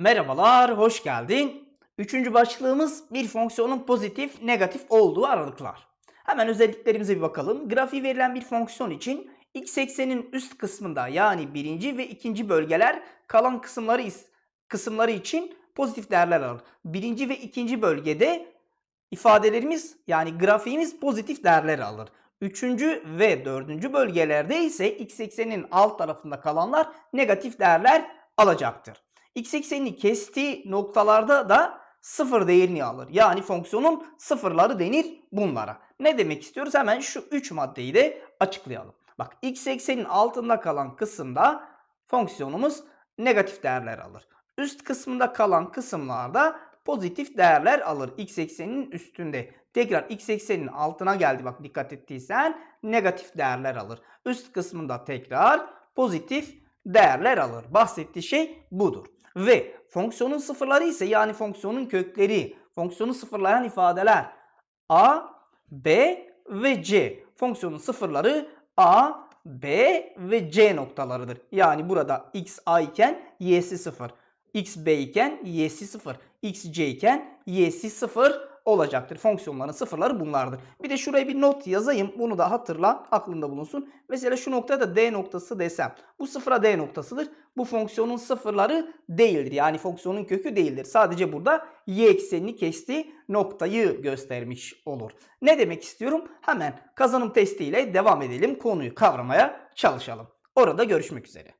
Merhabalar, hoş geldin. Üçüncü başlığımız bir fonksiyonun pozitif, negatif olduğu aralıklar. Hemen özelliklerimize bir bakalım. Grafiği verilen bir fonksiyon için x eksenin üst kısmında yani birinci ve ikinci bölgeler kalan kısımları kısımları için pozitif değerler alır. Birinci ve ikinci bölgede ifadelerimiz yani grafiğimiz pozitif değerler alır. Üçüncü ve dördüncü bölgelerde ise x eksenin alt tarafında kalanlar negatif değerler alacaktır. X eksenini kestiği noktalarda da sıfır değerini alır. Yani fonksiyonun sıfırları denir bunlara. Ne demek istiyoruz? Hemen şu 3 maddeyi de açıklayalım. Bak x eksenin altında kalan kısımda fonksiyonumuz negatif değerler alır. Üst kısmında kalan kısımlarda pozitif değerler alır x ekseninin üstünde. Tekrar x eksenin altına geldi bak dikkat ettiysen negatif değerler alır. Üst kısmında tekrar pozitif değerler alır. Bahsettiği şey budur. Ve fonksiyonun sıfırları ise yani fonksiyonun kökleri, fonksiyonu sıfırlayan ifadeler a, b ve c. Fonksiyonun sıfırları a, b ve c noktalarıdır. Yani burada x a iken y'si sıfır, x b iken y'si sıfır, x c iken y'si sıfır olacaktır. Fonksiyonların sıfırları bunlardır. Bir de şuraya bir not yazayım. Bunu da hatırla. Aklında bulunsun. Mesela şu noktada da D noktası desem. Bu sıfıra D noktasıdır. Bu fonksiyonun sıfırları değildir. Yani fonksiyonun kökü değildir. Sadece burada y eksenini kestiği noktayı göstermiş olur. Ne demek istiyorum? Hemen kazanım testiyle devam edelim. Konuyu kavramaya çalışalım. Orada görüşmek üzere.